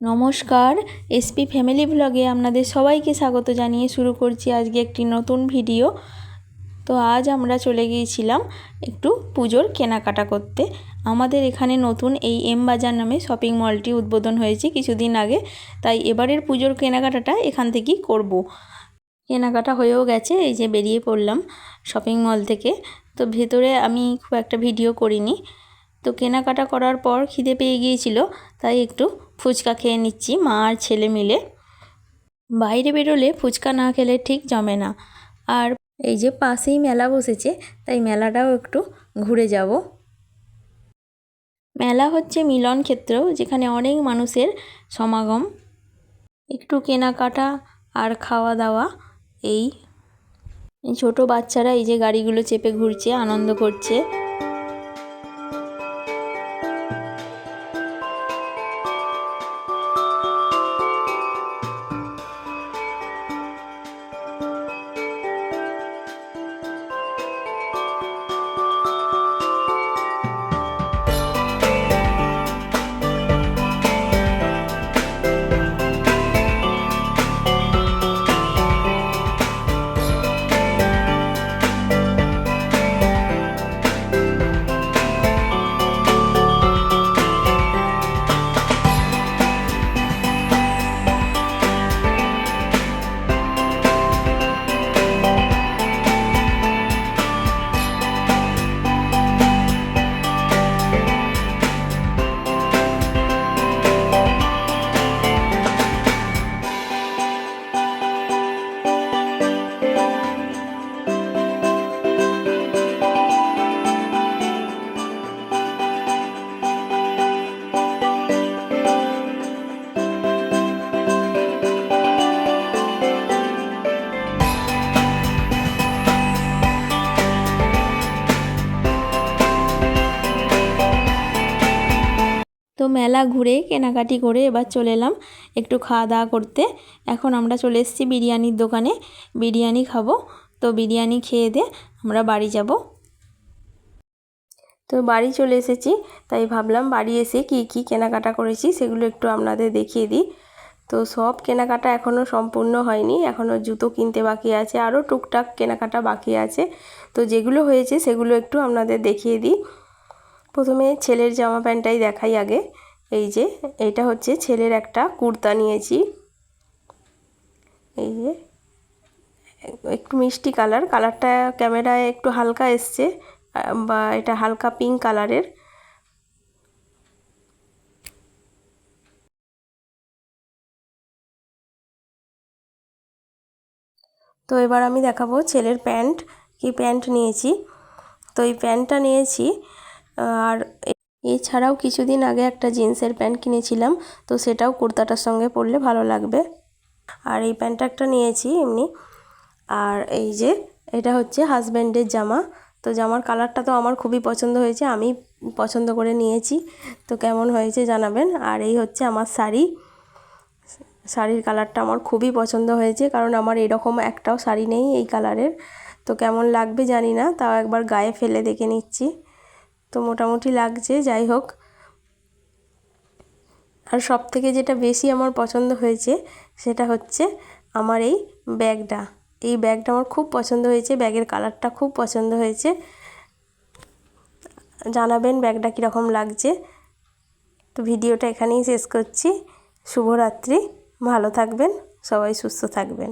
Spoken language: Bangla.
নমস্কার এসপি ফ্যামিলি ব্লগে আপনাদের সবাইকে স্বাগত জানিয়ে শুরু করছি আজকে একটি নতুন ভিডিও। তো আজ আমরা চলে গিয়েছিলাম একটু পুজোর কেনাকাটা করতে। আমাদের এখানে নতুন এই এম বাজার নামে শপিং মলটি উদ্বোধন হয়েছে কিছুদিন আগে, তাই এবারের পুজোর কেনাকাটাটা এখান থেকেই করব। কেনাকাটা হয়েও গেছে, এই যে বেরিয়ে পড়লাম শপিং মল থেকে। তো ভেতরে আমি খুব একটা ভিডিও করিনি। তো কেনাকাটা করার পর খিদে পেয়ে গিয়েছিল, তাই একটু ফুচকা খেয়ে নিচ্ছি, মা আর ছেলে মিলে। বাইরে বেরোলে ফুচকা না খেলে ঠিক জমে না। আর এই যে পাশেই মেলা বসেছে, তাই মেলাটাও একটু ঘুরে যাব। মেলা হচ্ছে মিলন ক্ষেত্র, যেখানে অনেক মানুষের সমাগম। একটু কেনাকাটা আর খাওয়া দাওয়া এই। ছোট বাচ্চারা এই যে গাড়িগুলো চেপে ঘুরছে, আনন্দ করছে। তো মেলা ঘুরে কেনাকাটি করে এবার চলে এলাম একটু খাওয়া দাওয়া করতে। এখন আমরা চলে এসেছি বিরিয়ানির দোকানে। বিরিয়ানি খাব। তো বিরিয়ানি খেয়ে দিয়ে আমরা বাড়ি যাব। তো বাড়ি চলে এসেছি। তাই ভাবলাম বাড়ি এসে কি কি কেনাকাটা করেছি সেগুলো একটু আপনাদের দেখিয়ে দিই। তো সব কেনাকাটা এখনও সম্পূর্ণ হয়নি। এখনও জুতো কিনতে বাকি আছে। আরও টুকটাক কেনাকাটা বাকি আছে। তো যেগুলো হয়েছে সেগুলো একটু আপনাদের দেখিয়ে দিই। প্রথমে ছেলের জামা প্যান্টটাই দেখাই আগে। এই যে, এটা হচ্ছে ছেলের একটা কুর্তা নিয়েছি। এই যে, একটু মিষ্টি কালার। কালারটা ক্যামেরায় একটু হালকা এসছে, বা এটা হালকা পিঙ্ক কালারের। তো এবার আমি দেখাবো ছেলের প্যান্ট, কি প্যান্ট নিয়েছি। তো এই প্যান্টটা নিয়েছি আর এছাড়াও কিছুদিন আগে একটা জিন্সের প্যান্ট কিনেছিলাম, তো সেটাও কুর্তাটার সঙ্গে পরলে ভালো লাগবে। আর এই প্যান্টটা একটা নিয়েছি এমনি। আর এই যে, এটা হচ্ছে হাজব্যান্ডের জামা। তো জামার কালারটা তো আমার খুবই পছন্দ হয়েছে, আমি পছন্দ করে নিয়েছি। তো কেমন হয়েছে জানাবেন। আর এই হচ্ছে আমার শাড়ি। শাড়ির কালারটা আমার খুবই পছন্দ হয়েছে, কারণ আমার এরকম একটাও শাড়ি নেই এই কালারের। তো কেমন লাগবে জানি না, তাও একবার গায়ে ফেলে দেখে নিচ্ছি। তো মোটামুটি লাগছে, যাই হোক। আর সব থেকে যেটা বেশি আমার পছন্দ হয়েছে সেটা হচ্ছে আমার এই ব্যাগটা। এই ব্যাগটা আমার খুব পছন্দ হয়েছে, ব্যাগের কালারটা খুব পছন্দ হয়েছে। জানাবেন ব্যাগটা কীরকম লাগছে। তো ভিডিওটা এখানেই শেষ করছি। শুভরাত্রি, ভালো থাকবেন, সবাই সুস্থ থাকবেন।